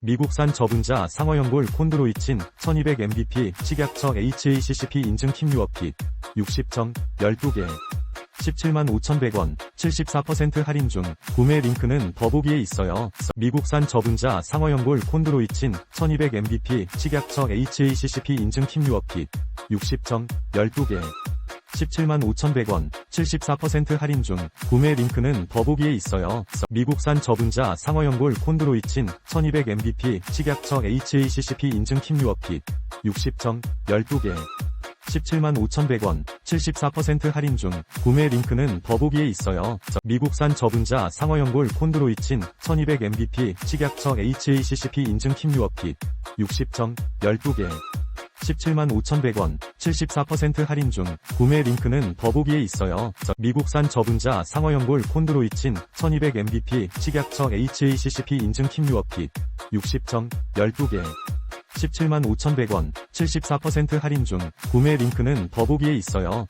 미국산 저분자 상어연골 콘드로이친 1200mbp 식약처 HACCP 인증 킴유어핏 60점 12개 17만 5,100원 74% 할인 중 구매 링크는 더보기에 있어요. 미국산 저분자 상어연골 콘드로이친 1200mbp 식약처 HACCP 인증 킴유어핏 60점 12개 17만 5,100원 74% 할인 중 구매 링크는 더보기에 있어요. 미국산 저분자 상어연골 콘드로이친 1200mbp 식약처 HACCP 인증 킴유어핏 60점 12개 17만 5,100원 74% 할인 중 구매 링크는 더보기에 있어요. 미국산 저분자 상어연골 콘드로이친 1200mbp 식약처 HACCP 인증 킴유어핏 60점 12개 17만 5,100원 74% 할인 중 구매 링크는 더보기에 있어요. 미국산 저분자 상어연골 콘드로이친 1200mbp 식약처 HACCP 인증 킴유어핏 60점 12개 17만 5,100원 74% 할인 중 구매 링크는 더보기에 있어요.